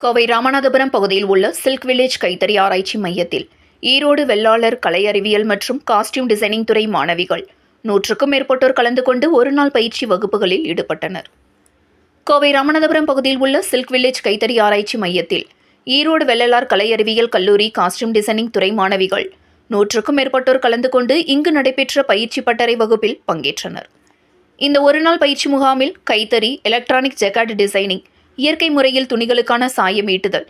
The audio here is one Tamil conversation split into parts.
கோவை ராமநாதபுரம் பகுதியில் உள்ள சில்க் வில்லேஜ் கைத்தறி ஆராய்ச்சி மையத்தில் ஈரோடு வெள்ளாளர் கலை அறிவியல் மற்றும் காஸ்டியூம் டிசைனிங் துறை மாணவிகள் நூற்றுக்கும் மேற்பட்டோர் கலந்து கொண்டு ஒருநாள் பயிற்சி வகுப்புகளில் ஈடுபட்டனர். கோவை ராமநாதபுரம் பகுதியில் உள்ள சில்க் வில்லேஜ் கைத்தறி ஆராய்ச்சி மையத்தில் ஈரோடு வெள்ளலார் கலை அறிவியல் கல்லூரி காஸ்டியூம் டிசைனிங் துறை மாணவிகள் நூற்றுக்கும் மேற்பட்டோர் கலந்து கொண்டு இங்கு நடைபெற்ற பயிற்சி பட்டறை வகுப்பில் பங்கேற்றனர். இந்த ஒருநாள் பயிற்சி முகாமில் கைத்தறி எலக்ட்ரானிக் ஜெகாட் டிசைனிங் இயற்கை முறையில் துணிகளுக்கான சாயம் ஈட்டுதல்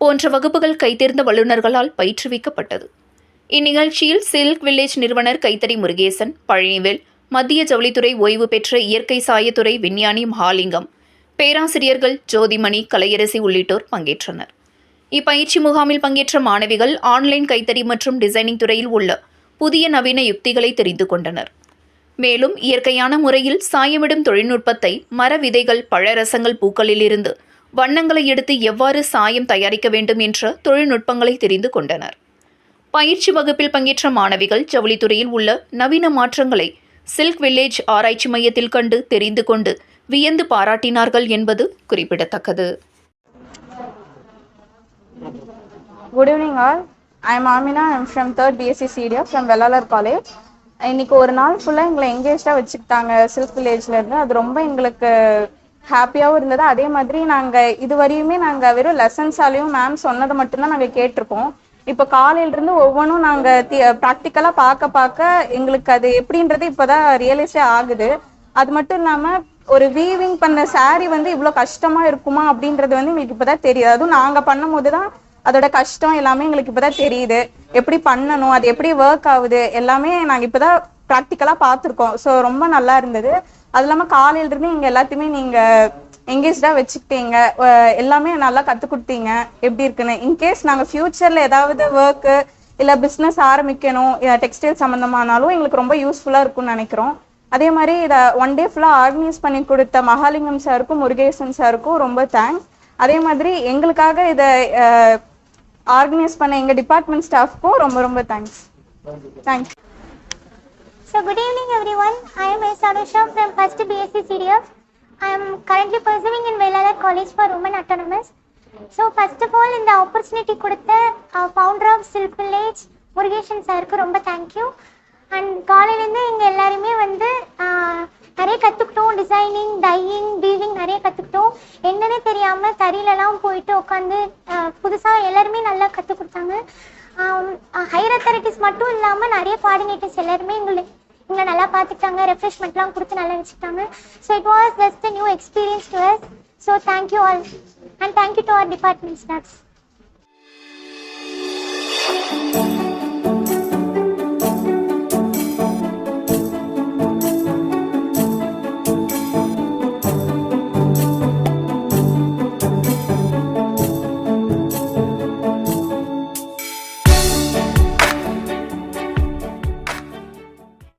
போன்ற வகுப்புகள் கைத்தேர்ந்த வல்லுநர்களால் பயிற்றுவிக்கப்பட்டது. இந்நிகழ்ச்சியில் சில்க் வில்லேஜ் நிறுவனர் கைத்தறி முருகேசன் பழனிவேல் மத்திய ஜவுளித்துறை ஓய்வு பெற்ற இயற்கை சாயத்துறை விஞ்ஞானி மகாலிங்கம் பேராசிரியர்கள் ஜோதிமணி கலையரசி உள்ளிட்டோர் பங்கேற்றனர். இப்பயிற்சி முகாமில் பங்கேற்ற மாணவிகள் ஆன்லைன் கைத்தறி மற்றும் டிசைனிங் துறையில் உள்ள புதிய நவீன யுக்திகளை தெரிந்து கொண்டனர். மேலும் இயற்கையான முறையில் சாயமிடும் தொழில்நுட்பத்தை மர விதைகள் பழரசங்கள் பூக்களிலிருந்து வண்ணங்களை எடுத்து எவ்வாறு சாயம் தயாரிக்க வேண்டும் என்ற தொழில்நுட்பங்களை தெரிந்து கொண்டனர். பயிற்சி வகுப்பில் பங்கேற்ற மாணவிகள் ஜவுளித்துறையில் உள்ள நவீன மாற்றங்களை சில்க் வில்லேஜ் ஆராய்ச்சி மையத்தில் கண்டு தெரிந்து கொண்டு வியந்து பாராட்டினார்கள் என்பது குறிப்பிடத்தக்கது. Good evening all I am Amina I am from 3rd BSc CDF Vellalar college இன்னைக்கு ஒரு நாள் ஃபுல்லாக எங்களை எங்கேஜாக வச்சுக்கிட்டாங்க. சில்க் வில்லேஜ்ல இருந்து. அது ரொம்ப எங்களுக்கு ஹாப்பியாகவும் இருந்தது. அதே மாதிரி நாங்கள் இது வரையுமே நாங்கள் வெறும் லெசன்ஸாலையும் மேம் சொன்னதை மட்டும்தான் நாங்கள் கேட்டிருக்கோம். இப்போ காலையிலேருந்து ஒவ்வொன்றும் நாங்கள் ப்ராக்டிக்கலாக பார்க்க பார்க்க எங்களுக்கு அது எப்படின்றது இப்போதான் ரியலைஸே ஆகுது. அது மட்டும் இல்லாமல் ஒரு வீவிங் பண்ண saree வந்து இவ்வளோ கஷ்டமா இருக்குமா அப்படின்றது வந்து எங்களுக்கு இப்போதான் தெரியாது. அதுவும் நாங்கள் பண்ணும்போது தான் அதோட கஷ்டம் எல்லாமே எங்களுக்கு இப்பதான் தெரியுது. எப்படி பண்ணணும் அது எப்படி ஒர்க் ஆகுது எல்லாமே நாங்கள் இப்பதான் ப்ராக்டிக்கலாக பார்த்துருக்கோம். ஸோ ரொம்ப நல்லா இருந்தது. அது இல்லாமல் காலையில இருந்து இங்க எல்லாத்தையுமே நீங்கள் எங்கேஜ்டாக வச்சுக்கிட்டீங்க. எல்லாமே நல்லா கற்றுக் கொடுத்தீங்க. எப்படி இருக்குன்னு. இன்கேஸ் நாங்கள் ஃப்யூச்சரில் ஏதாவது ஒர்க்கு இல்லை பிஸ்னஸ் ஆரம்பிக்கணும் டெக்ஸ்டைல் சம்மந்தமானாலும் எங்களுக்கு ரொம்ப யூஸ்ஃபுல்லாக இருக்கும்னு நினைக்கிறோம். அதே மாதிரி இதை ஒன் டே ஃபுல்லாக ஆர்கனைஸ் பண்ணி கொடுத்த மகாலிங்கம் சாருக்கும் முருகேசன் சாருக்கும் ரொம்ப தேங்க்ஸ் அதே மாதிரி எங்களுக்காக இதை ஆர்கனைஸ் பண்ண எங்கள் டிபார்ட்மெண்ட் ஸ்டாஃப்க்கும் ரொம்ப ரொம்ப thanks thanks So good evening everyone. I am S Anusha from first BSc CDF I am currently pursuing in Velalar college for Women Autonomous. So first of all இந்த ஆப்பர்ச்சுனிட்டி கொடுத்த founder of silk village Murugesan சாருக்கு ரொம்ப தேங்க்யூ அண்ட் காலையிலேருந்து இங்கே எல்லாருமே வந்து நிறைய கற்றுக்கிட்டோம் டிசைனிங் டையிங் வீவிங் நிறைய கற்றுக்கிட்டோம் என்னன்னே தெரியாமல் தறியிலலாம் போயிட்டு உட்காந்து புதுசாக எல்லாருமே நல்லா கற்றுக் கொடுத்தாங்க. ஹையர் அத்தாரிட்டிஸ் மட்டும் இல்லாமல் நிறைய கோஆர்டினேட்டர்ஸ் எல்லாருமே எங்களை எங்களை நல்லா பார்த்துக்கிட்டாங்க ரெஃப்ரெஷ்மெண்ட்லாம் கொடுத்து நல்லா வச்சுக்கிட்டாங்க. So it was just new experience to us so thank you all and thank you to our department staffs